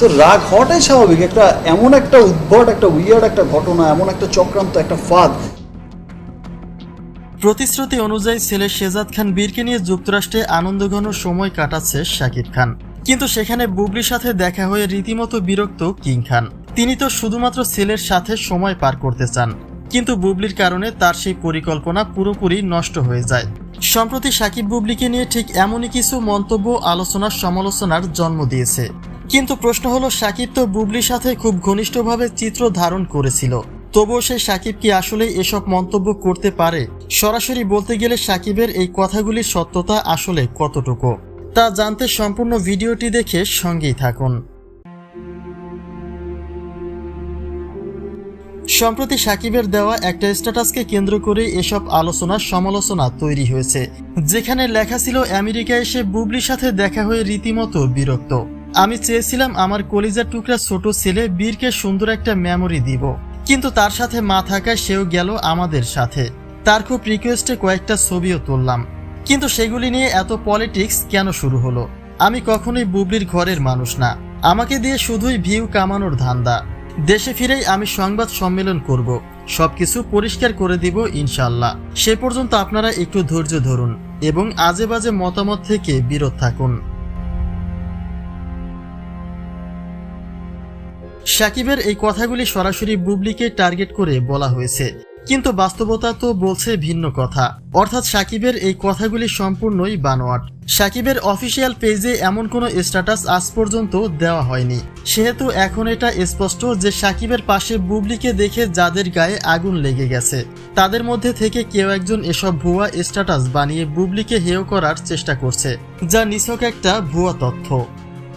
তো রাগ হওয়াটাই স্বাভাবিক। একটা এমন একটা উদ্ভট, একটা উইয়ার্ড একটা ঘটনা, এমন একটা চক্রান্ত, একটা ফাঁদ। প্রতিশ্রুতি অনুযায়ী ছেলে শেজাদ খান বীরকে নিয়ে যুক্তরাষ্ট্রে আনন্দঘন সময় কাটাচ্ছে শাকিব খান। কিন্তু সেখানে বুবলির সাথে দেখা হয়ে রীতিমতো বিরক্ত কিং খান। তিনি তো শুধুমাত্র ছেলের সাথে সময় পার করতে চান। কিন্তু বুবলির কারণে তার সেই পরিকল্পনা পুরোপুরি নষ্ট হয়ে যায়। সম্প্রতি সাকিব বুবলিকে নিয়ে ঠিক এমনই কিছু মন্তব্য আলোচনা সমালোচনার জন্ম দিয়েছে। কিন্তু প্রশ্ন হলো, সাকিব তো বুবলির সাথে খুব ঘনিষ্ঠভাবে চিত্র ধারণ করেছিল। তবুও সে সাকিব কি আসলে এসব মন্তব্য করতে পারে? সরাসরি বলতে গেলে সাকিবের এই কথাগুলির সত্যতা আসলে কতটুকু? তা জানতে সম্পূর্ণ ভিডিওটি দেখে সঙ্গেই থাকুন। সম্প্রতি সাকিবের দেওয়া একটা স্ট্যাটাসকে কেন্দ্র করে এসব আলোচনা সমালোচনা তৈরি হয়েছে, যেখানে লেখা ছিল আমেরিকা এসে বুবলির সাথে দেখা হয়ে রীতিমতো বিরক্ত। আমি চেয়েছিলাম আমার কলিজার টুকরা ছোট ছেলে বীরকে সুন্দর একটা মেমোরি দিব। কিন্তু তার সাথে মা থাকায় সেও গেল আমাদের সাথে। তার খুব রিকোয়েস্টে কয়েকটা ছবিও তুললাম। কিন্তু সেগুলি নিয়ে এত পলিটিক্স কেন শুরু হলো? আমি কখনোই বুবলির ঘরের মানুষ না। আমাকে দিয়ে শুধুই ভিউ কামানোর ধান্দা। দেশে ফিরেই আমি সংবাদ সম্মেলন করব। সবকিছু পরিষ্কার করে দিব ইনশাল্লাহ সে পর্যন্ত আপনারা একটু ধৈর্য ধরুন এবং আজে বাজে মতামত থেকে বিরত থাকুন। সাকিবের এই কথাগুলি সরাসরি বুবলিকে টার্গেট করে বলা হয়েছে। কিন্তু বাস্তবতা তো বলছে ভিন্ন কথা। অর্থাৎ সাকিবের এই কথাগুলি সম্পূর্ণই বানোয়াট। সাকিবের অফিসিয়াল পেজে এমন কোনো স্ট্যাটাস আজ পর্যন্ত দেওয়া হয়নি। সেহেতু এখন এটা স্পষ্ট যে সাকিবের পাশে বুবলিকে দেখে যাদের গায়ে আগুন লেগে গেছে। তাদের মধ্যে থেকে কেউ একজন এসব ভুয়া স্ট্যাটাস বানিয়ে বুবলিকে হেয় করার চেষ্টা করছে, যা নিছক একটা ভুয়া তথ্য।